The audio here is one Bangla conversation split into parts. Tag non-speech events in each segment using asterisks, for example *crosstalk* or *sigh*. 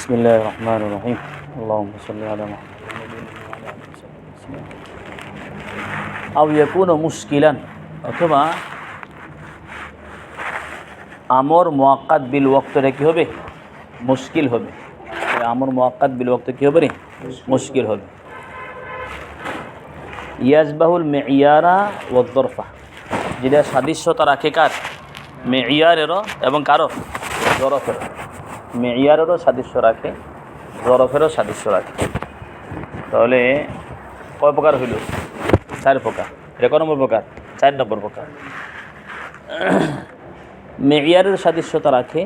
بسم الله الرحمن الرحيم اللهم صل على محمد أو يكون مشكلا অথবা আমর মোয়াক্কাত বিল ওয়াক্তটা কী হবে মুশকিল হবে তাহলে আমর মোয়াক্কাত বিল ওয়াক্ত কী হবে রে মুশকিল হবে ইয়াজবাহুল মেয়ারা ওয়াদ্দরফা যেটা সাদৃশ্যতা রাখে কার মেয়ারেরও এবং কারো জরফেরও মেয়ারেরও সাদৃশ্য রাখে, জরফেরও সাদৃশ্য রাখে। তাহলে কয় প্রকার হইল? চার প্রকার। এটা ক নম্বর প্রকার? চার নম্বর প্রকার। মেয়ারের সাদৃশ্যতা রাখে,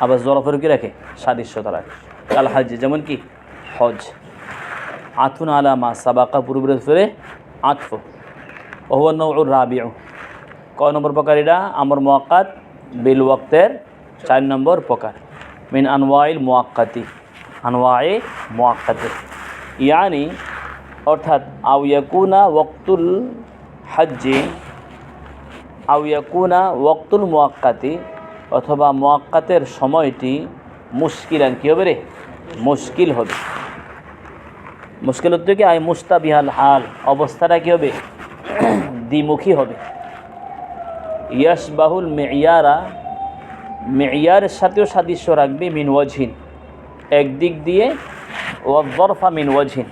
আবার জরফের কি রাখে? সাদৃশ্যতা রাখে। কাল হাজ যেমন কি? হজ আথুন আলা মা সাবাকা পূর্বের ফেরে আতফ। ওহুয়া নৌর রাবিউ। কয় নম্বর প্রকার এটা? আমর মোয়াক্কাত বিল ওয়াক্তের চার নম্বর প্রকার। মিন আনওয়াইল মোয়াক্কাতি আনওয়ায়ে মোয়াক্কাতি ইয়ানি অর্থাৎ আউ ইয়াকুনা ওয়াক্তুল হজ্জে আউ ইয়াকুনা ওয়াক্তুল মোয়াক্কাতি অথবা মোয়াক্কাতের সময়টি মুশকিলান কী হবে রে؟ মুশকিল হবে. মুশকিল হচ্ছে কি? আই মুস্তাবিহাল হাল অবস্থাটা কী হবে? *clears throat* দ্বিমুখী হবে। ইয়াস বাহুল মেয়ারা মেয়ারের সাথেও সাদৃশ্য রাখবে মিন ওয়াজহিন। একদিক দিয়ে মিন ওয়াজহিন,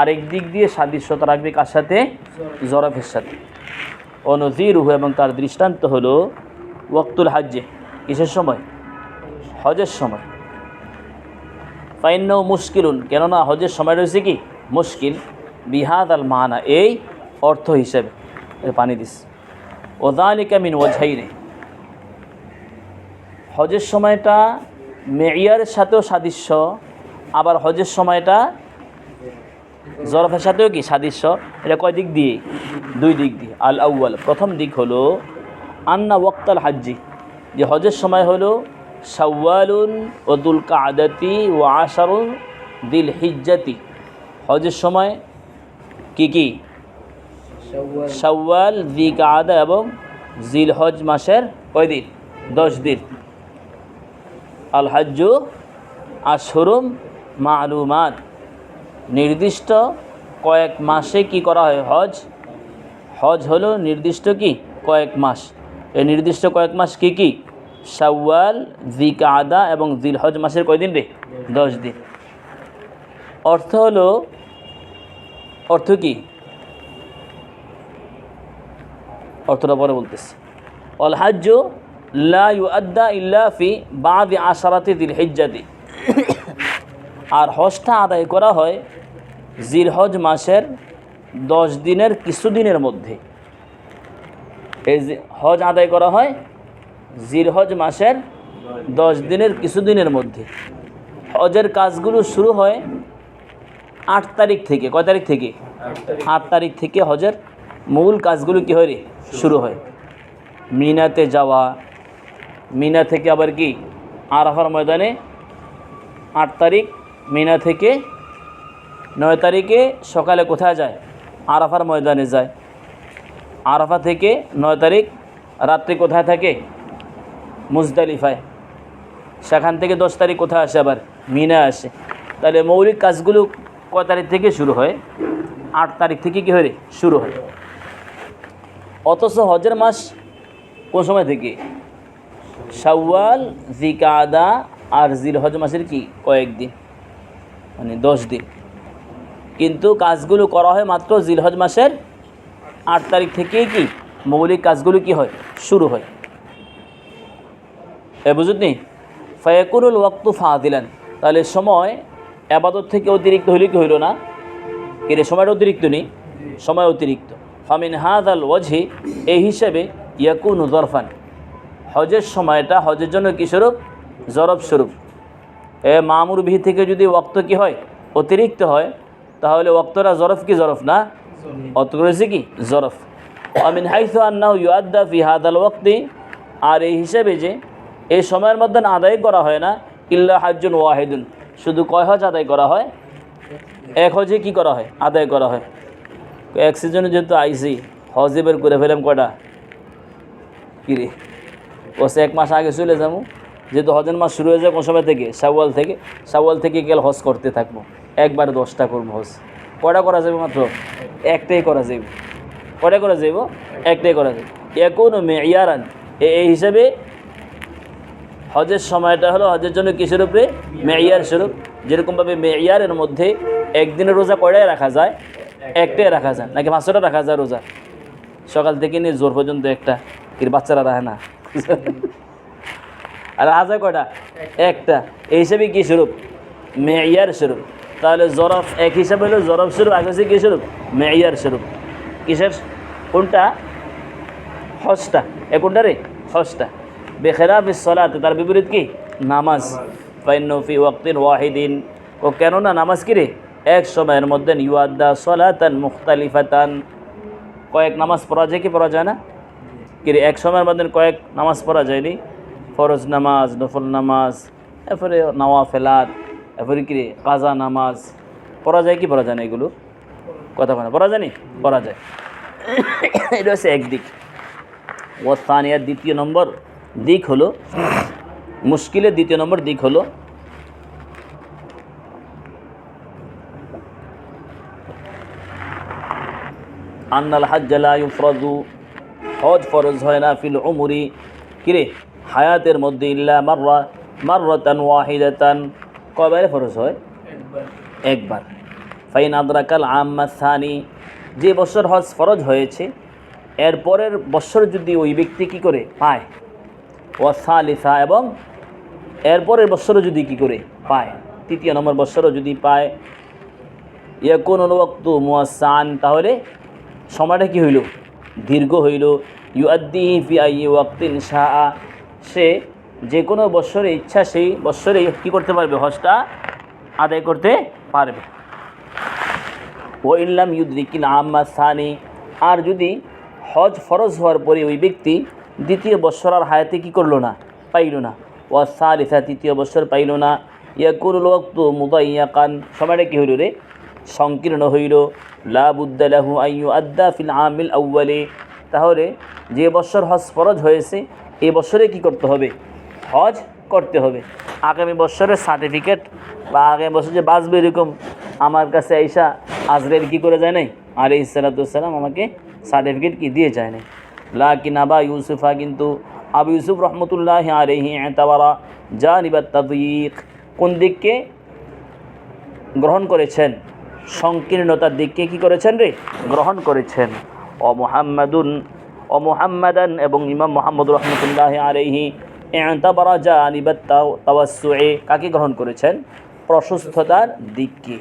আরেক দিক দিয়ে সাদৃশ্যতা রাখবে কার সাথে? জরফের সাথে। অনুজিরুহু এবং তার দৃষ্টান্ত হলো ওয়াক্তুল হাজ্জে, কিসের সময়? হজের সময়। ফাইন্নও মুশকিলুন, কেননা হজের সময় রয়েছে কি? মুশকিল। বিহাদ আল মানা, এই অর্থ হিসেবে। পানি দিস। ওদালিকা মিন ওঝাইনে হজের সময়টা মেয়ারের সাথেও সাদৃশ্য, আবার হজের সময়টা জরফের সাথেও কি সাদৃশ্য? এটা কয় দিক দিয়ে? দুই দিক দিয়ে। আল আউ্য়াল, প্রথম দিক হলো, আন্না ওয়াক্তাল হাজ্জি, যে হজের সময় হলো সাওয়ালুন ও কাদাতি ও আশারুন দিল হিজ্জাতি হজের সময় কি কি? সাওয়াল দি কাদা এবং জিল হজ মাসের কয় দিন? দশ দিন। আল হাজ্জু আশরুম মালুমাত। নির্দিষ্ট কয়েক মাসে কি করা হয় হজ? হজ হলো নির্দিষ্ট কি? কয়েক মাস। এই নির্দিষ্ট কয়েক মাস কি কি? শাওয়াল জিকাদা এবং জিল হজ মাসের কয়দিন রে? দশ দিন। অর্থ হলো, অর্থ কি? অর্থটা পরে বলতেছি। অল হাজ্য লা বাদি আশারাতি দিল হিজ্জাতি আর হজটা আদায় করা হয় জিরহজ মাসের দশ দিনের কিছু দিনের মধ্যে। এই হজ আদায় করা হয় জিরহজ মাসের দশ দিনের কিছু দিনের মধ্যে। হজের কাজগুলো শুরু হয় আট তারিখ থেকে। কয় তারিখ থেকে? আট তারিখ থেকে হজের মূল কাজগুলো কী হয় রে? শুরু হয়। মিনাতে যাওয়া মিনা থেকে আবার কি? আরাফার ময়দানে আট তারিখ, মিনা থেকে নয় তারিখে সকালে কোথায় যায়? আরাফার ময়দানে যায়। আরাফা থেকে নয় তারিখ রাত্রি কোথায় থাকে? মুজদালিফায়। সেখান থেকে দশ তারিখ কোথায় আসে আবার? মিনা আসে। তাহলে মৌলিক কাজগুলো কয় তারিখ থেকে শুরু হয়? আট তারিখ থেকে কী হয় শুরু হয়। অথচ হজের মাস কোন সময় থেকে? শাওয়াল, জিকাদা আর জিল হজ মাসের কি? কয়েকদিন। মানে দশ দিন কিন্তু কাজগুলো করা হয় মাত্র জিলহজ মাসের আট তারিখ থেকেই কি? মৌলিক কাজগুলো কি হয়? শুরু হয়। এ বুঝুতনি ফায়াকুরুল ওয়াক্তু ফা দিলেন তাহলে সময় আবাদত থেকে অতিরিক্ত হইলে কি হইল না? কিন্তু সময়টা অতিরিক্ত নেই? সময় অতিরিক্ত। ফামিন হাদ আল ওয়াজহি, এই হিসেবে ইয়াকুন জরফান হজের সময়টা, হজের জন্য কী স্বরূপ? জরব স্বরূপ। এ মামুর বিহি থেকে যদি ওক্ত কি হয়? অতিরিক্ত হয়, তাহলে ওক্তরা জরফ কি জরফ না? অত করেছে কি? জরফ। আমিন হাইসু আন্নাহ ইউআদ্দা ফি হাদাল ওক্তি আর এই হিসেবে যে এই সময়ের মধ্যে আদায় করা হয় না, ইল্লা হাজ্জুন ওয়াহিদুন। শুধু কয় হজ আদায় করা হয়? এক হজে কি করা হয়? আদায় করা হয়। এক সিজনে যেহেতু আইসি হজে বের করে ফেলাম কয়টা? কিরে বসে এক মাস আগে চলে যাব। যেহেতু হজের মাস শুরু হয়ে যায় কোন সময় থেকে? সাওয়াল থেকে। সাওয়াল থেকে গেল হজ করতে থাকব। একবার দশটা করব হজ। কয়টা করা যাবে মাত্র? একটাই করা যাবে। কটা করা যাইব একটাই করা যাবে। এখন মেয়ারান। এই হিসাবে হজের সময়টা হলো হজের জন্য কিসের উপরে মেয়ার স্বরূপ। যেরকমভাবে মেয়ারের মধ্যে একদিনের রোজা কয়টায় রাখা যায়? একটাই রাখা যায়। নাকি পাঁচশোটা রাখা যায় রোজা? সকাল থেকে নিয়ে জোর পর্যন্ত একটা। কি বাচ্চারা রাখে না। *laughs* আর রাজা কয়টা? একটা। এই হিসাবে কী স্বরূপ? মেয়ার স্বরূপ। তাহলে জরফ এক হিসাবে হলো জরফ স্বরূপ, আগে হচ্ছে কী স্বরূপ? মেয়ার স্বরূপ। কিসের? কোনটা? হজটা। এ কোনটা রে? হজটা। বেখেরাফ সলাতে, তার বিপরীত কি? নামাজ। ফাইনফি ওয়াক্তিন ওয়াহিদিন। ও কেননা নামাজ কি রে? এক সময়ের মধ্যে ইউয়াদ্দা সলাতান মুখতালিফাতান। কয়েক নামাজ পড়া যায় কি, পড়া যায় না? কি এক সময়ের মধ্যে কয়েক নামাজ পড়া যায়নি। ফরজ নামাজ, নফল নামাজ, এরপরে নাওয়া ফেলাত এরপরে কি কাজা নামাজ। পড়া যায় কি পড়া যায় না এগুলো? কথা বলা পড়া জানি পড়া যায়। এটা হচ্ছে একদিক ওয়াসানিয়ার দ্বিতীয় নম্বর দিক হলো, মুশকিলের দ্বিতীয় নম্বর দিক হলো, আন্নাল হাজ্জালা ইউফরাদু হজ ফরজ হয় না ফিল উমরি। কিরে? হায়াতের মধ্যে ইল্লা মাররা মাররাতান ওয়াহিদাতান। কয়বারে ফরজ হয়? একবার। ফাইন আদরাকাল আম্মা সানি। যে বছর হজ ফরজ হয়েছে এর পরের বছর যদি ওই ব্যক্তি কি করে? পায়। ও সালিসা এবং এরপরের বছরও যদি কি করে? পায়। তৃতীয় নম্বর বছরও যদি পায়। ইয়া কোন ওক্ত মুয়াসান। তাহলে সময়টা কি হইল? দীর্ঘ হইল। ইউআদ্দি ফি আই ওয়াক্তিন শাহ সে যে কোনো বছরে ইচ্ছা সেই বৎসরে কি করতে পারবে? হজটা আদায় করতে পারবে। ও ইল্লাম ইউদ্রিকিল আম্মা সানি। আর যদি হজ ফরজ হওয়ার পরে ওই ব্যক্তি দ্বিতীয় বৎসর আর হায়াতে কী করল না? পাইল না। ও সালিসা, তৃতীয় বৎসর পাইল না। ইয়াকুল ওক্ত মুদাইয়াকান। সময়টা কী হইল রে? সংকীর্ণ হইল। লাবুদ্দালাহু আইয়ু আদ্দা ফিল আমিল আউ্বালে তাহলে যে বছর হজ ফরজ হয়েছে, এ বছরে কি করতে হবে? হজ করতে হবে। আগামী বছরের সার্টিফিকেট বা আগামী বছর যে বাঁচবে এরকম, আমার কাছে আইসা আজরের কি করে যায় নাই? আলি ইসালাতাম আমাকে সার্টিফিকেট কি দিয়ে যায় নাই। লাকিন আবা ইউসুফা কিন্তু আবু ইউসুফ রহমতুল্লাহ আলহি তাবারা জানিবাত তাদিক, কোন দিককে গ্রহণ করেছেন? সংকীর্ণতার দিককে কি করেছেন রে? গ্রহণ করেছেন। ও মোহাম্মদুন ও মোহাম্মদান এবং ইমাম মোহাম্মদ রহমতুল্লাহ আলহি এতাবারা জানিবাত তাওয়াসুয়ে কাকে গ্রহণ করেছেন? প্রশস্ততার দিককে।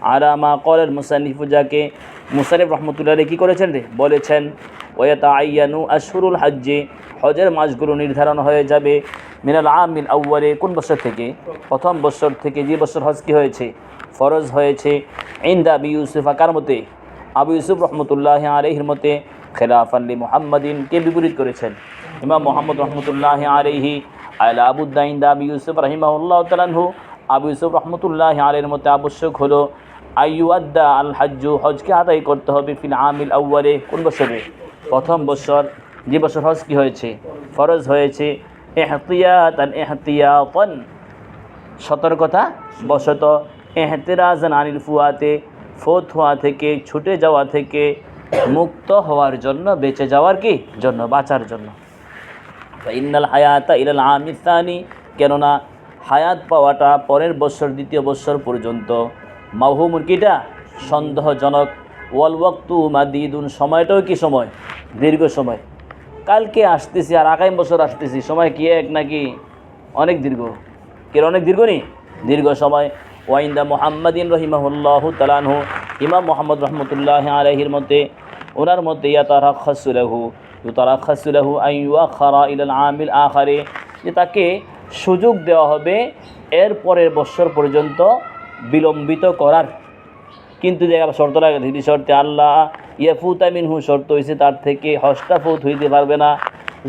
আরামা কলের মুসানিফু যাকে মুসানিফ রহমতুল্লাহ কী করেছেন রে? বলেছেন ওয়াতা আইয়ানু আশহুরুল হাজ্জে, হজের মাসগুলো নির্ধারণ হয়ে যাবে মিনাল আমিল আউ্বালে কোন বছর থেকে? প্রথম বছর থেকে যে বছর হজ কী হয়েছে? ফরজ হয়েছে। ইন্দা আবি ইউসুফ আকার মতে? আবু ইউসুফ রহমতুল্লাহ আলহির মতে খেলাফ আল্লি মোহাম্মদিন কে বিপরীত করেছেন? ইমাম মোহাম্মদ রহমতুল্লাহ আলহি আলা আবুদ্দাইন দা আবি ইউসুফ রহিমাউল্লাহ তালানহু আবু ইউসুফ রহমতুল্লাহ আলের মতে আবশ্যক হলো আইয়ুয়াদ্দা আল হাজ্জু, হজকে আদায় করতে হবে ফিল আমিল আউ্বালে কোন বছরে? প্রথম বছর। যে বছর হজ কি হয়েছে? ফরজ হয়েছে এহতিয়াতান, এহতিয়াতন। সতর্কতা বশত এহতেরাজান আনিল ফুয়াতে, ফোত হওয়া থেকে, ছুটে যাওয়া থেকে মুক্ত হওয়ার জন্য, বেঁচে যাওয়ার কি জন্য, বাঁচার জন্য? ইন্নাল হায়াতা ইলাল আমিসানি কেননা হায়াত পাওয়াটা পরের বছর, দ্বিতীয় বছর পর্যন্ত মাহুমুর কিটা? সন্দেহজনক। ওয়াল ওয়াক্তু মাদিদুন, সময়টাও কি সময়? দীর্ঘ সময়। কালকে আসতেছি আর আগামী বছর আসতেছি। সময় কি এক নাকি অনেক দীর্ঘ? কেন অনেক দীর্ঘ নি? দীর্ঘ সময়। ওয়াইন্দা মোহাম্মদিন রহিমাহুল্লাহ তালানহু ইমাম মোহাম্মদ রহমতুল্লাহ আলহির মতে ওনার মতে ইয়া তারা খাসুলাহু তারা খাসুলাহু আইয়া খারা ইলাল আমিল আখারে, যে তাকে সুযোগ দেওয়া হবে এর পরের বছর পর্যন্ত বিলম্বিত করার। কিন্তু যে শর্ত লাগে শর্তে আল্লাহ ইয়াফুতা হু শর্ত হয়েছে তার থেকে হস্তা ফুত হইতে পারবে না।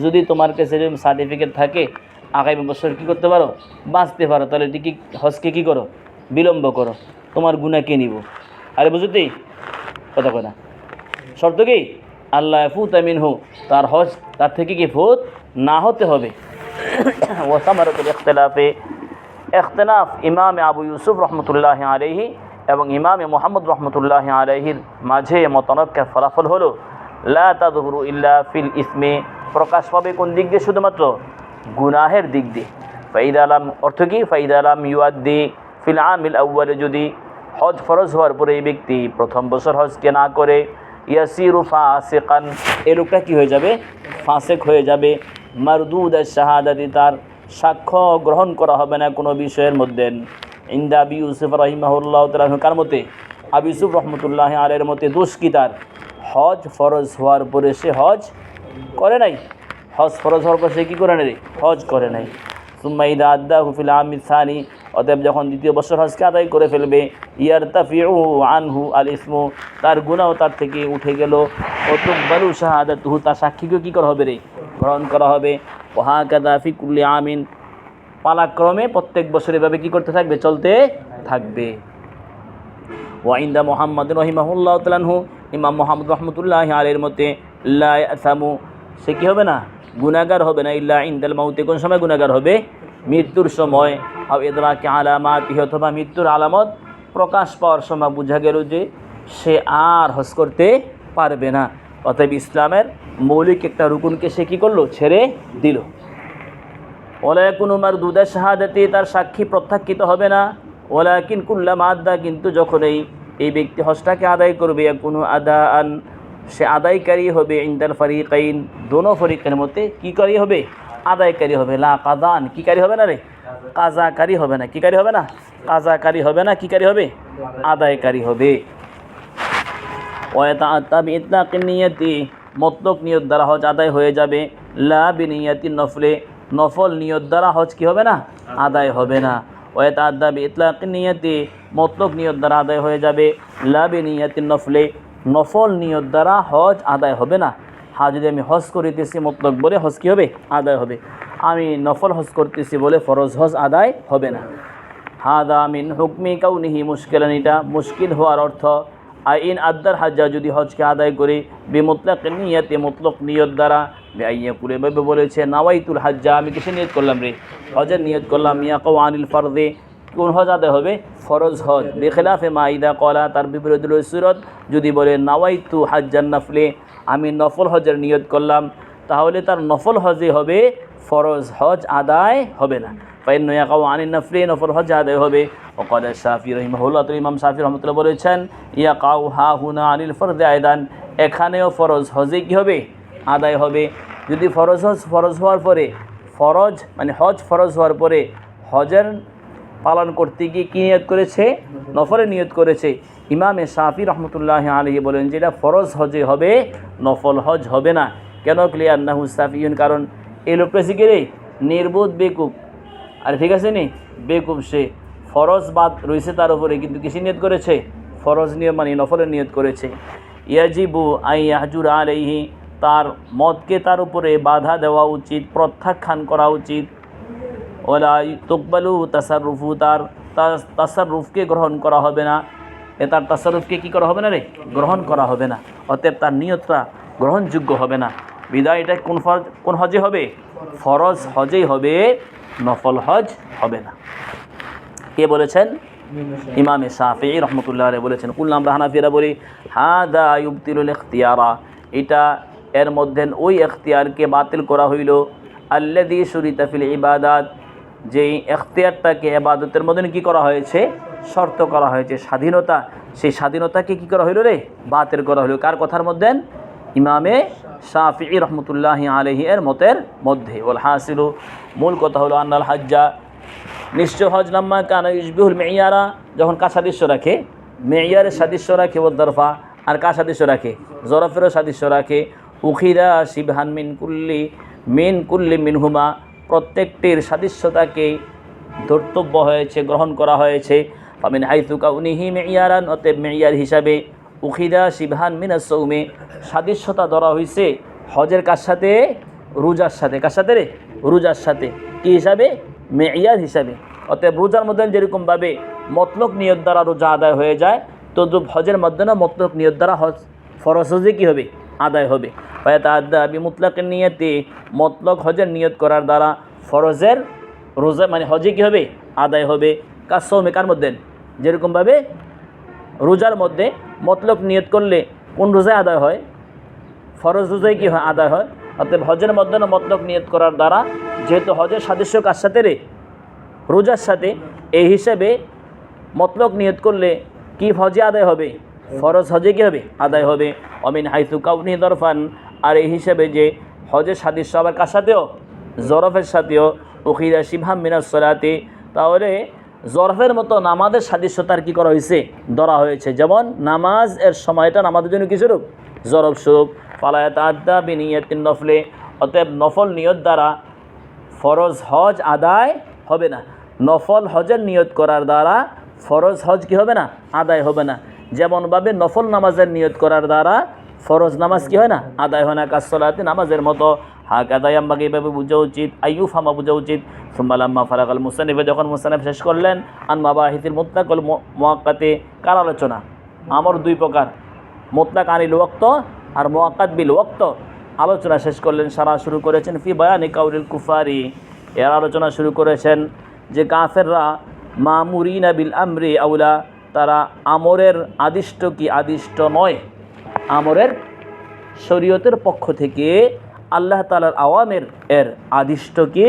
যদি তোমার কাছে সার্টিফিকেট থাকে, আগামী বছর কী করতে পারো? বাঁচতে পারো। তাহলে এটি কি, হজকে কী করো? বিলম্ব করো। তোমার গুণা কে নিব? আরে বুঝতেই কথা কথা শর্ত কি? আল্লাহ ফুত আমিন হু তার হজ, তার থেকে কি ফুত? না হতে হবে। ওসামারতুল ইখতলাফ। ইমাম আবু ইউসুফ রহমতুল্লাহ আলহি এবং ইমাম মোহাম্মদ রহমতুল্লাহ আলহির মাঝে মতানক্যের ফলাফল হলো, লা ইল্লা ফিল ইসমে। প্রকাশ পাবে কোন দিক দিয়ে? শুধুমাত্র গুনাহের দিক দিয়ে। ফাইদ আলাম অর্থ কি? ফাইদ আলাম ইউয়াদ্দি ফিল আমিল আউ্বালে যদি হজ ফরজ হওয়ার পরে এই ব্যক্তি প্রথম বছর হজকে না করে ইয়াসিরু ফাসিকান এই লোকটা কী হয়ে যাবে? ফাঁসেক হয়ে যাবে। মারদুদ শাহাদাতি তার সাক্ষ্য গ্রহণ করা হবে না কোনো বিষয়ের মধ্যে। ইন্দা আবি ইউসুফ রহিমাহুল্লাহ তালাহ কার মতে? আবি ইউসুফ রহমতুল্লাহ আলের মতে দোষ কি তার? হজ ফরজ হওয়ার পরে সে হজ করে নাই। হজ ফরজ হওয়ার পর সে কী করে নেই হজ করে নাই। সুম্মাইদা আদা হুফিল আমিদ সানি অতএব যখন দ্বিতীয় বছর হজকে আদায় করে ফেলবে ইয়ার তাফিউ আনহু আল ইসমু, তার গুণাও তার থেকে উঠে গেল। অতুকবালু শাহাদাতুহু, তার সাক্ষীকেও কী করা হবে রে? গ্রহণ করা হবে। ওহা কাদাফি কুল্লি আমিন, পালাক্রমে প্রত্যেক বছর এভাবে কী করতে থাকবে? চলতে থাকবে। ওয়াইন্দা মোহাম্মদ রহিমাহুল্লাহ তালানহু ইমাম মোহাম্মদ রহমতুল্লাহ আলের মতে লাসামু সে কী হবে না? গুনাগার হবে না। ইল্লা ইন্দাল মাউতে, কোন সময় গুনাগার হবে? মৃত্যুর সময়। আও এদরাকে আলামাত অথবা মৃত্যুর আলামত প্রকাশ পাওয়ার সময় বোঝা গেল যে সে আর হজ করতে পারবে না। অতএব ইসলামের মৌলিক একটা রুকুনকে সে কী করল? ছেড়ে দিল। ওলা কোনো মার দুদা শাহাদাতে, তার সাক্ষী প্রত্যাখ্যিত হবে না। ওলা কিন কুল্লা মাদ্দা, কিন্তু যখন এই এই ব্যক্তি হজটাকে আদায় করবে কোনো আদা আন, সে আদায়কারী হবে ইন্দাল ফারিকাইন, দোনো ফরিকের মধ্যে কী কারি হবে? আদায়কারী হবে। লা কাদান, কী কারি হবে না রে? কাজাকারী হবে না। কী কারি হবে না? কাজাকারী হবে না, কী কারি হবে? আদায়কারী হবে। নিয়তি মতলক নিয়ত দ্বারা হজ আদায় হয়ে যাবে। লা নফলে, নফল নিয়ত দ্বারা হজ কি হবে না? আদায় হবে না। ওয়াতাবি ইতলাক নিয়তি মতলক নিয়ত দ্বারা আদায় হয়ে যাবে। লা নফলে, নফল নিয়ত দ্বারা হজ আদায় হবে না। হা যদি আমি হজ করিতেছি মতলক বলে হজ কী হবে? আদায় হবে। আমি নফল হজ করতেছি বলে ফরজ হজ আদায় হবে না। হাদা মিন হুকমি কাউনিহি মুশকিলান, এটা মুশকিল হওয়ার অর্থ আইন আদার হাজ্জা যদি হজকে আদায় করে, বেমতলাক নিয়তে, মতলক নিয়ত দ্বারা, বেআইয়া কুলে ভাবে বলেছে, নাওয়াইতুল হাজ্জা, আমি কিসে নিয়ত করলাম রে? হজের নিয়ত করলাম মিয়া কৌ আনিল ফরদে, কোন হজ আদায় হবে? ফরজ হজ। বেখেলাফে মাইদা কলা তার বিপরীত সুরত, যদি বলে, নাওয়াইতু হাজ্জান নফলে, আমি নফল হজের নিয়ত করলাম, তাহলে তার নফল হজে হবে ফরজ হজ আদায় হবে না। ফাইন নয়াকাউ আনিন নফলে নফল হজ আদায় হবে। ওকদ শাফি রহিমহুল্লাহ, তো ইমাম শাফি রহমতুল্লাহ বলেছেন ইয়া কাউ হা হুনা আনিল ফরদে আয়দান, এখানেও ফরজ হজে কী হবে? আদায় হবে। যদি ফরজ হজ ফরজ হওয়ার পরে, ফরজ মানে হজ ফরজ হওয়ার পরে হজের পালন করতে গিয়ে কী নিয়ত করেছে? নফলে নিয়ত করেছে। ইমামে শাফি রহমতুল্লাহ আলহি বলেন যে এটা ফরজ হজে হবে, নফল হজ হবে না। কেন ক্লিয়ার না হুস্তাফিউন কারণ এই লোকটা শিখে রে নির্বোধ বেকুব। আর ঠিক আছে নি? বেকুব সে। ফরজ বাদ রয়েছে তার উপরে, কিন্তু কিসে নিয়ত করেছে? ফরজ নিয়ম মানে নফলের নিয়ত করেছে। ইয়াজিবু আই ইয়াহজুর আলাইহি, তার মতকে তার উপরে বাধা দেওয়া উচিত, প্রত্যাখ্যান করা উচিত। ওলা তুকবালু তাসারুফু তার তাসারুফকে গ্রহণ করা হবে না। এ তার তাসারুফকে কী করা হবে না রে? গ্রহণ করা হবে না। অতএব তার নিয়তটা গ্রহণযোগ্য হবে না। বিদায় এটা কোন কোন হজে হবে? ফরজ হজেই হবে, নফল হজ হবে না। কে বলেছেন? ইমামে শাফি রহমতুল্লাহ আলাই বলেছেন কুল্লাম রাহানাফিরা বলি, হাদা ইউবতিলুল এখতিয়ারা এটা এর মধ্যে ওই এখতিয়ারকে বাতিল করা হইল আল্লাদি সুরিতাফিল ইবাদাত। যেই এখতিয়ারটাকে এবাদতের মধ্যে কি করা হয়েছে? শর্ত করা হয়েছে স্বাধীনতা। সেই স্বাধীনতাকে কি করা হইল রে? বাতিল করা হইল। কার কথার মধ্যে? ইমামে শাফি রহমতুল্লাহ আলহি এর মতের মধ্যে। ওল হাসিলু, মূল কথা হলো আন্নাল হাজ্জা, নিশ্চয় হজ নাম্মা কানা ইসবিহুল মেয়ারা, যখন কার সাদৃশ্য রাখে মেয়ারের সাদৃশ্য রাখে ও দরফা, আর কার সাদৃশ্য রাখে, জরফেরও সাদৃশ্য রাখে। উখিরা শিবহান মিন কুল্লি মিন কুল্লি মিনহুমা, প্রত্যেকটির সাদৃশ্যতাকে ধর্তব্য হয়েছে, গ্রহণ করা হয়েছে। ফামিন হাইতুকা উনিহি মেয়ারান, অতএব মেয়ার হিসাবে উখিদা শিবহান মিনা সৌমে। সাদৃশ্যতা ধরা হয়েছে হজের কার সাথে? রোজার সাথে। কার সাথে রে? রোজার সাথে। কি হিসাবে? মেয়ার হিসাবে। অতএব রোজার মধ্যে যেরকমভাবে মতলক নিয়ত দ্বারা রোজা আদায় হয়ে যায়, তদ্রুপ হজের মধ্যে না মতলক নিয়ত দ্বারা হজ ফরজ হজে কী হবে? আদায় হবে। হয়তো আদা মুতলাকের নিয়তে। মতলক হজের নিয়ত করার দ্বারা ফরজের রোজা মানে হজে কী হবে? আদায় হবে। কার সৌমে? কার মধ্যে? যেরকমভাবে রোজার মধ্যে মতলব নিয়ত করলে কোন রোজায় আদায় হয়? ফরজ রোজায় কী হয়? আদায় হয়। অর্থাৎ হজের মধ্যে মতলব নিয়ত করার দ্বারা যেহেতু হজের সাদৃশ্য কার সাথে রে? রোজার সাথে। এই হিসাবে মতলক নিয়ত করলে কি হজে আদায় হবে? ফরজ হজে কী হবে? আদায় হবে। অমিন হাইসু কাউনি দরফান। আর এই হিসাবে যে হজের সাদৃশ্য আবার কার সাথেও? জরফের সাথেও। উখিরা শিবহাম মিনাস সলাতে। তাহলে জরফের মতো নামাজের সাদৃশ্যতার কী করা হয়েছে? ধরা হয়েছে। যেমন, নামাজ এর সময়টা নামাজের জন্য কী স্বরূপ? জরফ স্বরূপ। ফালায়াত আদা বিনিয়তিন নফলে। অতএব নফল নিয়ত দ্বারা ফরজ হজ আদায় হবে না। নফল হজের নিয়ত করার দ্বারা ফরজ হজ কি হবে না? আদায় হবে না। যেমনভাবে নফল নামাজের নিয়ত করার দ্বারা ফরজ নামাজ কি হয় না? আদায় হয় না। কাসলাতে নামাজের মতো। হাক আদায় আম্মাকে এইভাবে বোঝা উচিত। আইয়ুফ হামা বোঝা উচিত। সুম্বালাম্মা ফারাকাল মুসানিফে যখন মুসানিফ শেষ করলেন আনমা বাহিতির মোত্তাকল মোয়াক্কাতে, কার আলোচনা? আমার দুই প্রকার। মোত্তাক আনিল ওক্ত আর মোয়াক্কাত বিল ওক্ত আলোচনা শেষ করলেন, সারা শুরু করেছেন ফি বয়ানি কাউরিল কুফারি। এর আলোচনা শুরু করেছেন যে কাফেররা মামুরিনা বিল আমরি আউলা, তারা আমরের আদিষ্ট কি আদিষ্ট নয়? আমরের শরীয়তের পক্ষ থেকে আল্লাহ তালার আওয়ামের এর আদিষ্ট কি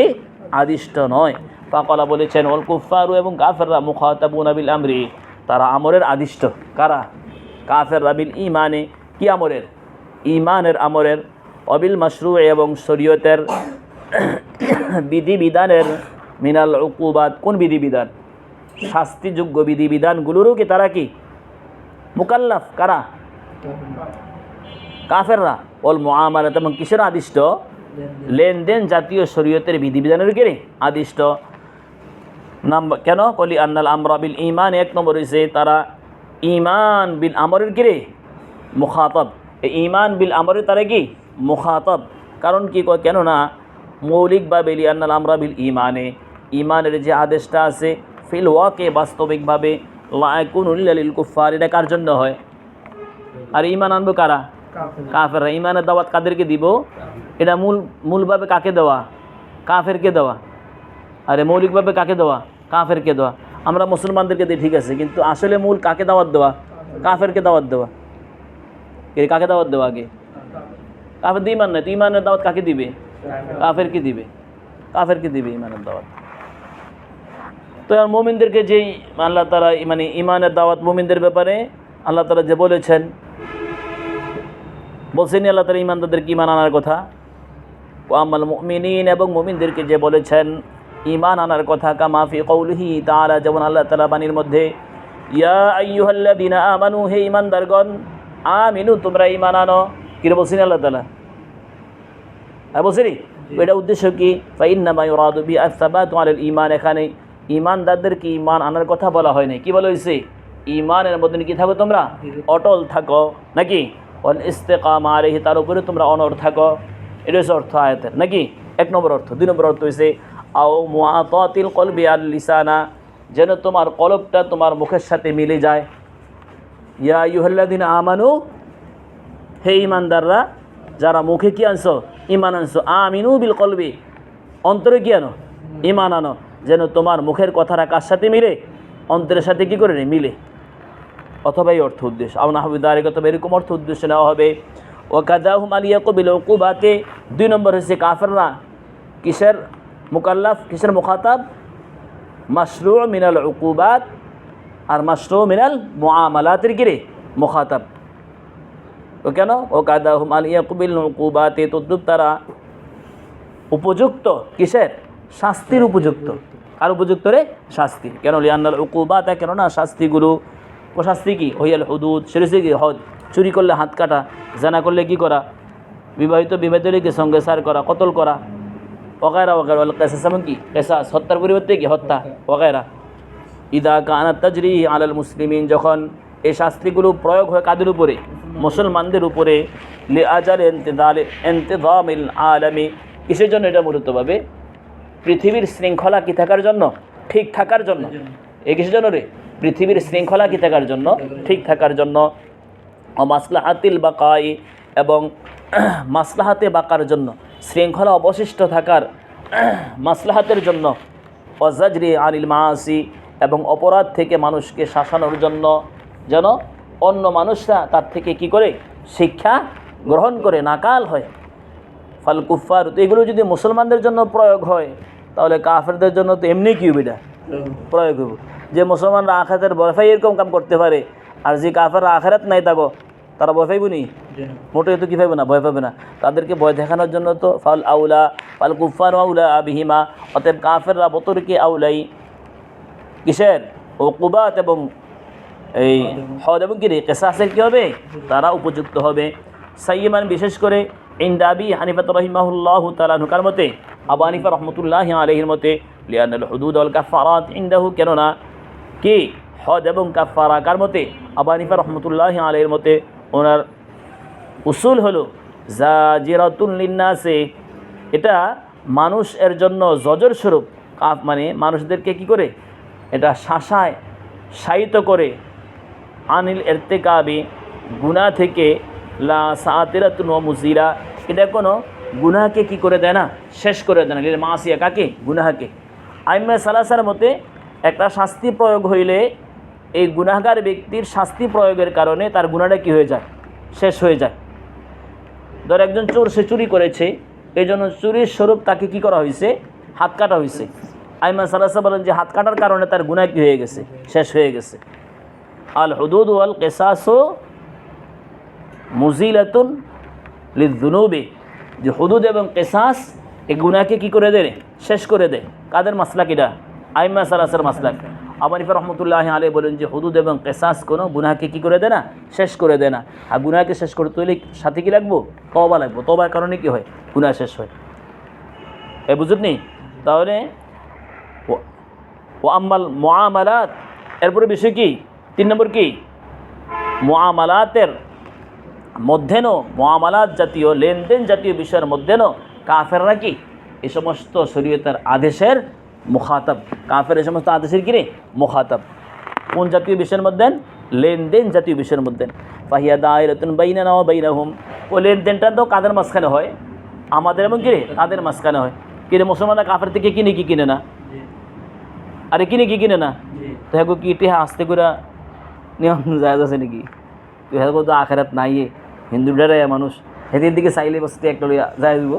আদিষ্ট নয়। পাকলা বলেছেন ওল কুফারু এবং কাফেররা মুখাতাবুন আমরি। তারা আমরের আদিষ্ট। কারা? কাফের রাবিল ইমানে কি আমরের? ইমানের আমরের। অবিল মাশরু এবং শরীয়তের *coughs* বিধিবিধানের মিনাল উকুবাদ কোন বিধিবিধান? শাস্তিযোগ্য বিধিবিধানগুলোরও কি তারা কি? মুকাল্লাফ। কারা? কাফেররা। অল মোয়ামালাত এবং কিসের আদিষ্ট? লেনদেন জাতীয় শরীয়তের বিধিবিধানের কি রে আদিষ্ট। নাম্বার কেন? কলি আন্নাল আমরা বিল ইমান এক নম্বর হয়েছে তারা ইমান বিল আমরের কি রে মুখাতব। এই ইমান বিল আমরের তারা কি? মুখাতব। কারণ কি কয়? কেননা বা বেলি আন্নাল আমরা বিল ইমানে ইমানের যে আদেশটা আছে, ফিল ওয়াকে বাস্তবিকভাবে লাইকুনুল্লালিল কুফার এটা কার জন্য হয়? আর ইমান আনব কারা? কাফেররা ইমানের দাওয়াত কাদেরকে দিব? এটা মূল মূলভাবে কাকে দেওয়া? কাফেরকে দেওয়া। আরে মৌলিকভাবে কাকে দেওয়া? কাফেরকে দেওয়া। আমরা মুসলমানদেরকে দিই ঠিক আছে কিন্তু আসলে মূল কাকে দাওয়াত দেওয়া? কাফেরকে দাওয়াত দেওয়া। এর কাকে দাওয়াত দেওয়া আগে? কাফের দিয়ে ইমান নয় তো ইমানের দাওয়াত কাকে দিবে? কাফেরকে দিবে। কাফেরকে দিবে ইমানের দাওয়াত। তো আর মোমিনদেরকে যেই আল্লাহ তারা মানে ইমানের দাওয়াত মোমিনদের ব্যাপারে আল্লাহ তারা যে বলেছেন বলছেনি আল্লাহ তালা ইমানদারদেরকে ইমান আনার কথা? ও আমাল মুমিনিন এবং মুমিনদেরকে যে বলেছেন ইমান আনার কথা কামাফি কৌলহি তারা যেমন আল্লাহ তালা বাণীর মধ্যে ইয়া আইয়ুহাল্লাযীনা আমানু হে ইমানদারগণ আমিনু তোমরা ইমান আনো। কিরে বলছেন আল্লাহ তালা হ্যাঁ বলছিনি এটা উদ্দেশ্য কি? ফাইন্নামা ইউরাদু বি আস-সাবাতু আলাল ঈমান এখানে ঈমানদারদেরকে ঈমান আনার কথা বলা হয় নাই। কি বলা হয়েছে ঈমানের মধ্যে কি থাকো তোমরা? অটল থাকো নাকি? অল ইস্তেকামা আলাইহি, তার উপরে তোমরা অনর থাকো। এটা হচ্ছে অর্থ আয়াতের। নাকি? এক নম্বর অর্থ। দুই নম্বর অর্থ হয়েছে আও মুআতাতিল কলবি আল লিসানা, যেন তোমার কলবটা তোমার মুখের সাথে মিলে যায়। ইয়া ইউহাল্লাদিন আমানু, হে ইমানদাররা যারা মুখে কি আনছো? ইমান আনছো। আমিনু বিল কলবি। অন্তরে কি আনো? ইমান আনো। যেন তোমার মুখের কথাটা কার সাথে মিলে? অন্তরের সাথে কি করে মিলে? অথবা এই অর্থ উদ্দেশ্য। আউনা হাবিদারিক অথবা এরকম অর্থ উদ্দেশ্য নেওয়া হবে। ও কাদাহুম আলিয়া কবিল ওকুবাতে দুই নম্বর হচ্ছে কাফেররা কিসের মুকাল্লাফ, কিসের মুখাতাব? মাশরু মিনাল উকুবাত আর মাশরু মিনাল মুআমালাতের কিরে মুখাতাব। ও কেন? ও কাদা হুম আল ইয়াকুবিল উকুবাতে। তদ্রুপ তারা উপযুক্ত কিসের? শাস্তির উপযুক্ত। আর উপযুক্ত রে? শাস্তি। কেন? লিয়ান্নাল উকুবাত কেননা শাস্তিগুলো শাস্তি কি? হইয়াল হুদুদ, সেরেছে কি? হদ। চুরি করলে হাত কাটা, জানা করলে কি করা? বিবাহিত বিবাহিতকে সঙ্গে সার করা, কতল করা? ওগায়রা ওগায়রা কেসাস এমন কি? কেসাস হত্যার পরিবর্তে কি? হত্যা, ওগায়রা। ইদা কানা তাজরি আলাল মুসলিমিন, যখন এই শাস্তিগুলো প্রয়োগ হয় কাদের উপরে? মুসলমানদের উপরে। লে আজার এন্তেদাল এন্তেদামিল আলামী। কিসের জন্য এটা মূলতভাবে পৃথিবীর শৃঙ্খলা কি থাকার জন্য? ঠিক থাকার জন্য। এ কিসের জন্য রে পৃথিবীর শৃঙ্খলা কি থাকার জন্য? ঠিক থাকার জন্য। মাসলাহাতিল বাকাই এবং *clears throat* মাসলাহাতে বাকার জন্য। শৃঙ্খলা অবশিষ্ট থাকার *clears throat* মাসলাহাতের জন্য। অজাজরি আনিল মাসি এবং অপরাধ থেকে মানুষকে শাসানোর জন্য। যেন অন্য মানুষরা তার থেকে কি করে? শিক্ষা গ্রহণ করে, নাকাল হয়। ফাল কুফার তো এগুলো যদি মুসলমানদের জন্য প্রয়োগ হয়, তাহলে কাফেরদের জন্য তো এমনি কি এটা প্রয়োগ হইব। যে মুসলমানরা আখাতের বরফাই এরকম কাম করতে পারে আর যে কাফের আখারাত নাই তাগো তারা ভয় পাইব নি? মোটেই তো কী পাইবে না ভয় পাবে না। তাদেরকে ভয় দেখানোর জন্য তো ফাল আউলা ফাল কুফান আউলা আবিহিমা অতএব কাফেররা বতরকে আউলাই। কিসের? ও কুবাত এবং এই হদ এবং কি রে? কেসাসের কী হবে? তারা উপযুক্ত হবে। সাইমান বিশেষ করে ইন্দাবি হানিফাত রহিমাহুল্লাহ তালানুকার মতে? আবু হানিফা রহমতুল্লাহ আলহির মতে। লিয়ানুল হুদুদ আল কাফারাত ইন্দাহু, কেননা কি? হদ এবং কাফারা কার মতে? আবু হানিফা রহমতুল্লাহ আলহির মতে। ওনার উসুল হলো জাজিরাতুল্লিন্নাসে এটা মানুষ এর জন্য জজর স্বরূপ। কাফ মানে মানুষদেরকে কি করে? এটা শাসায় শায়িত করে। আনিল এর্তেকাবি গুনাহ থেকে লা সাতেরাতুন মুজিরা এটা কোনো গুনাহকে কি করে দেয় না? শেষ করে দেয় না। মাসিয়া কাকে? গুনাহকে। আইমে সালাসার মতে, একটা শাস্তি প্রয়োগ হইলে এই গুনাহগার ব্যক্তির শাস্তি প্রয়োগের কারণে তার গুনাহটা কি হয়ে যায়? শেষ হয়ে যায়। ধর একজন চোর, সে চুরি করেছে এই জন্য চুরির স্বরূপ তাকে কি করা হয়েছে হাত কাটা হয়েছে আইমা সালাসা বলেন যে হাত কাটার কারণে তার গুনাহ কি হয়ে গেছে? শেষ হয়ে গেছে। আল হুদুদ ওয়াল কেসাসো মুজিলাতুন লিদুনুবে যে হুদুদ এবং কেসাস, এই গুণাকে কি করে দেয় শেষ করে দেয়। কাদের মাসলাক এটা? আইমা সালাসার মাসলাক। আবারিফা রহমতুল্লাহ আলী বলেন যে হুদুদ এবং কেসাস কোনো গুনাহকে কি করে দেয় না? শেষ করে দেয় না। আর গুনাহকে শেষ করতে হলে সাথে কি লাগবো? তবা লাগবো। তবার কারণে কি হয়? গুনাহ শেষ হয়। এ বুঝুননি তাহলে ও আম্মাল মোয়ামালাত এরপরে বিষয় কি? তিন নম্বর কি? মোয়ামালাতের মধ্যেনও মোয়ামালাত জাতীয় লেনদেন জাতীয় বিষয়ের মধ্যেনও কাফেররা কি? এই সমস্ত শরীয়তের আদেশের মুখাতব। কাফের এই সমস্ত আদেশের কি রে? মুখাতাব। কোন জাতীয় বিষয়ের মধ্যে? লেনদেন জাতীয় বিষয়ের মধ্যে। ফাহিয়া দায় রতুন বাইনা নাও বাইনা হুম ও লেনদেনটা তো কাদের মাঝখানে হয়? আমাদের এবং কি রে? তাদের মাঝখানে হয়। কিরে মুসলমানরা কাফের থেকে কিনে কি কিনে না? আরে কিনে কি কিনে না? তো হ্যাঁ কি ইতিহাস আস্তে করে নিয়ম জায়গা আছে নাকি? তো হ্যাঁ তো আখেরাত নাই হিন্দু ডেরাই মানুষ। হেদির দিকে চাইলে বসতে একটা যাই দিব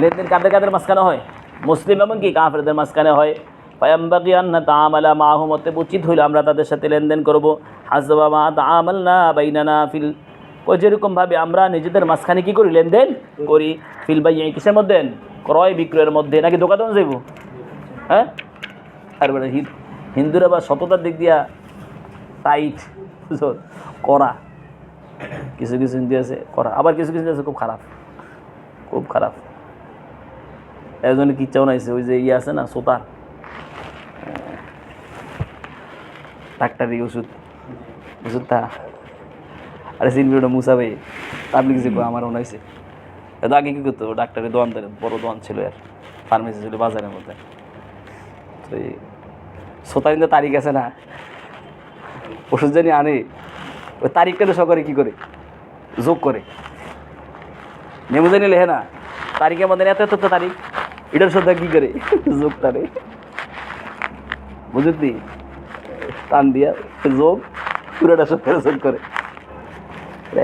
লেনদেন কাদের কাদের মাঝখানে হয়? মুসলিম এবং কি কাফেরদের মাঝখানে হয়? পায়াম্বাকি আন্না তামালা মাহমতে উচিত হইল আমরা তাদের সাথে লেনদেন করব। হাজবা মা তামাল না বাইনানা ফিল ওই যেরকমভাবে আমরা নিজেদের মাঝখানে কী করি? লেনদেন করি। ফিল বাই কিসের মধ্যে? ক্রয় বিক্রয়ের মধ্যে। নাকি দোকান যাইব? হ্যাঁ? আর হিন্দুরা বা সততার দিক দিয়া টাইট করা কিছু কিছু হিন্দু আছে করা আবার কিছু কিছু আছে, খুব খারাপ। খুব খারাপ। একজনে কিচ্ছাও নাইছে ওই যে ইয়ে আছে না, সোতার। ডাক্তারি ওষুধ। ওষুধটা। আরে চিনবি ওটা মুসা ভাই। তাবলিক যে কয় আমার ওনাইছে এটা আগে কী করতো, ডাক্তারের দোয়ান দেন বড় দোয়ান ছিল আর ফার্মেসি ছিল বাজারের মধ্যে। তো এই সোতারিন তো তারিখ আছে না। ওষুধ জানি আনে। ওই তারিখটা তো সকালে কী করে? যোগ করে। নেমু জানি লেহে না। তারিখের মধ্যে এত এত তারিখ। এটার সাথে কী করে? যোগ তারে বুঝলি টান দিয়া যোগ পুরোটা সাথে যোগ করে।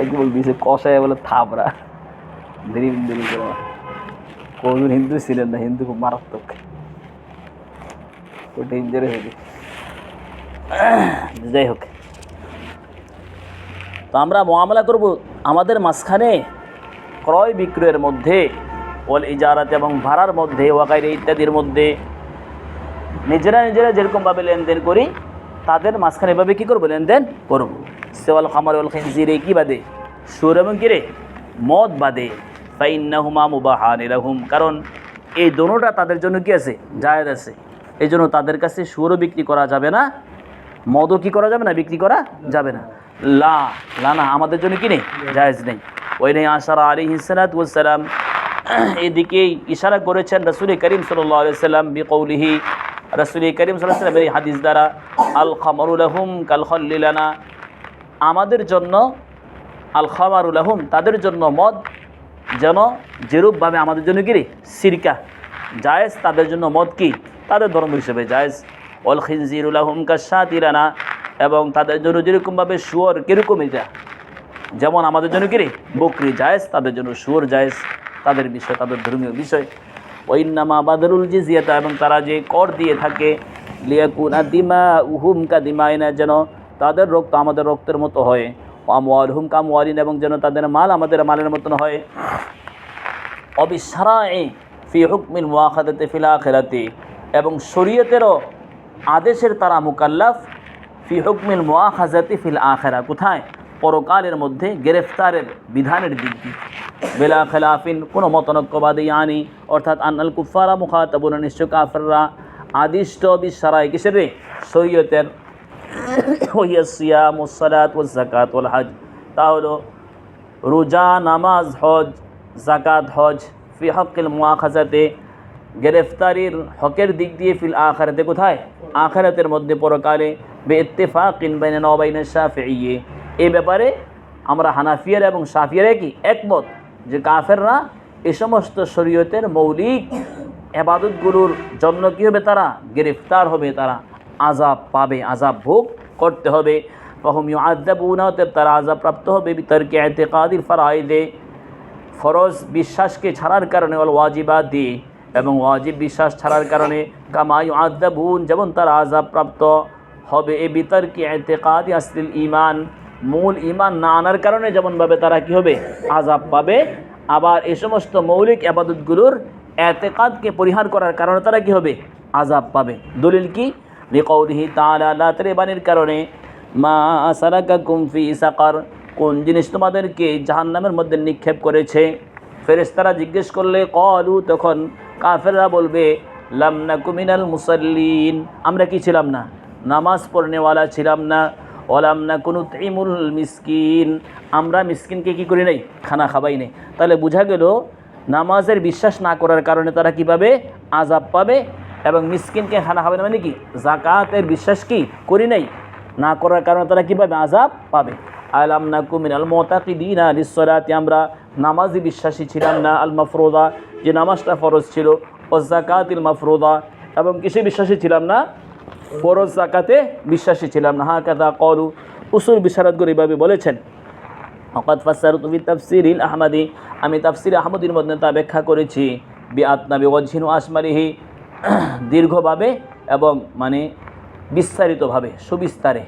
একদম দিছে কষায় বলে থাপড়া। দেরি দেরি করে। কোনদিন হিন্দু ছিলেন না, হিন্দু খুব মারাত্মক। তো ডেঞ্জারে হয়ে যাই হোক। তো আমরা মোয়ামলা করব। আমাদের মাঝখানে ক্রয় বিক্রয়ের মধ্যে ওল ইজারাত এবং ভাড়ার মধ্যে ওয়াকাইরে ইত্যাদির মধ্যে নিজেরা নিজেরা যেরকমভাবে লেনদেন করি, তাদের মাঝখানে এভাবে কী করব? লেনদেন করব। সেওয়াল খামার ওয়াল খেনজিরে কী বাদে? সুর এবং কিরে মদ বাদে। ফাইন্নাহুমা মুবাহান এরহুম কারণ এই দোনোটা তাদের জন্য কি আছে? জায়েজ আছে। এই জন্য তাদের কাছে সুরও বিক্রি করা যাবে না, মদও কি করা যাবে না, বিক্রি করা যাবে না। লা লা না, আমাদের জন্য কি নেই? জায়েজ নেই। ওই নেই আশারা আলী হিসালাতাম এদিকে ইশারা করেছেন রসুল করিম সাল্লাম বিকৌলিহি। রসুল করিম সাল্লামের এই হাদিস দ্বারা আল খামরুল আহম কাল খল্লিলানা আমাদের জন্য আল খামারুল আহম তাদের জন্য মদ যেন যেরূপভাবে আমাদের জন্য কি সিরকা। জায়েজ তাদের জন্য মদ কি? তাদের ধর্ম হিসেবে জায়েজ। অল খিনজিরুল্লাহম কাশাতিরানা এবং তাদের জন্য যেরকমভাবে শুয়োর, কীরকম এটা? যেমন আমাদের জন্য কিরে বকরি জায়েজ, তাদের জন্য শুয়োর জায়েজ, তাদের বিষয়, তাদের ধর্মীয় বিষয়। ওইনামা বাদরুল জিজিয়াতা, এবং তারা যে কর দিয়ে থাকে, লিয়াকুনা দিমা উহুম কা দিমাইনা যেন তাদের রক্ত আমাদের রক্তের মতো হয়। আমওয়াল হুম কামওয়ালিন, এবং যেন তাদের মাল আমাদের মালের মতন হয়। অবিসারায় ফি হুকমিল মুআখাদাতে ফিলা আখিরাতি, এবং শরীয়তেরও আদেশের তারা মুকাল্লাফ, ফি হুকমিল মুআখাজাতি ফিল আখেরা। কোথায়? পরকালের মধ্যে গ্রেফতারের বিধানের দিক দিয়ে। বেলা খেলাফিন, কোনো মতনক্যবাদী আনি অর্থাৎ আন্নাল কুফারা মুখাতাবুন, নিশ্চয় কাফেররা আদিষ্ট বিসারায় কিসের রে? শরীয়তের ওহিয়া সিয়াম ও জাকাত ওল হজ তা হলো রোজা, নামাজ হজ জাকাত হজ ফি হকিল মুআখাজাতে গ্রেফতারির হকের দিক দিয়ে ফিল আখারাতে কোথায়? আখারাতের মধ্যে পরকালে বে ইত্তেফাকিন বাইনে নবাইনে শাফিয়ে এই ব্যাপারে আমরা হানাফিয়ার এবং সাফিয়ারে কি একমত যে কাফেররা এ সমস্ত শরীয়তের মৌলিক এবাদতগুলোর জন্য কী হবে তারা? গ্রেফতার হবে তারা। আজাব পাবে আজাব ভোগ করতে হবে। ফহম ইউ আদাবুনা তারা আজাব প্রাপ্ত হবে। বিতর্কে এতেকাদির ফরাইদে। ফরজ বিশ্বাসকে ছাড়ার কারণে অল ওয়াজিবাদ দিয়ে এবং ওয়াজিব বিশ্বাস ছাড়ার কারণে কামাই আদাবুন যেমন তারা আজাব প্রাপ্ত হবে। এ বিতর্কে এতেকাদি আসলিল ইমান মূল ইমান না আনার কারণে যেমনভাবে তারা কি হবে? আজাব পাবে। আবার এ সমস্ত মৌলিক আবাদতগুলোর এতেকাদকে পরিহার করার কারণে তারা কি হবে? আজাব পাবে। দলিল কি? লিকৌলিহি তাআলা বাণীর কারণে, মা সারাকা কুমফি সাকার, কোন জিনিস তোমাদেরকে জাহান্নামের মধ্যে নিক্ষেপ করেছে? ফেরেশতারা জিজ্ঞেস করলে, কলু, তখন কাফেররা বলবে, লাম নাকু মিনাল মুসাল্লিন। আমরা কি ছিলাম না? নামাজ পড়নেওয়ালা ছিলাম না। ওলাম না কোনো তিমুল মিসকিন। আমরা মিসকিনকে কি করি নাই? খানা খাবাই নেই। তাহলে বোঝা গেল, নামাজের বিশ্বাস না করার কারণে তারা কি পাবে? আজাব পাবে। এবং মিসকিনকে খানা খাবে না মানে কি? জাকাতের বিশ্বাস কি? করি নাই। না করার কারণে তারা কী পাবে? আজাব পাবে। আলাম না কুমিন আল মোতাকিদিন আলিসরাতে আমরা নামাজি বিশ্বাসী ছিলাম না, আল মফরোদা। যে নামাজটা ফরজ ছিল ও জাকাতিল মফরোদা। এবং কিসে বিশ্বাসী ছিলাম না? ফরজ জাকাতে বিশ্বাসী ছিলাম না। হা কাদা করু উসুল বিশারদগুর এইভাবে বলেছেন অকাত ফাসার তুমি তাফসিরিল আহমাদি আমি তাফসির আহমদির মধ্যে তা ব্যাখ্যা করেছি। বি আত্মা ওয়াজহিনু আসমারিহি *clears throat* দীর্ঘভাবে এবং মানে বিস্তারিতভাবে, সুবিস্তারে।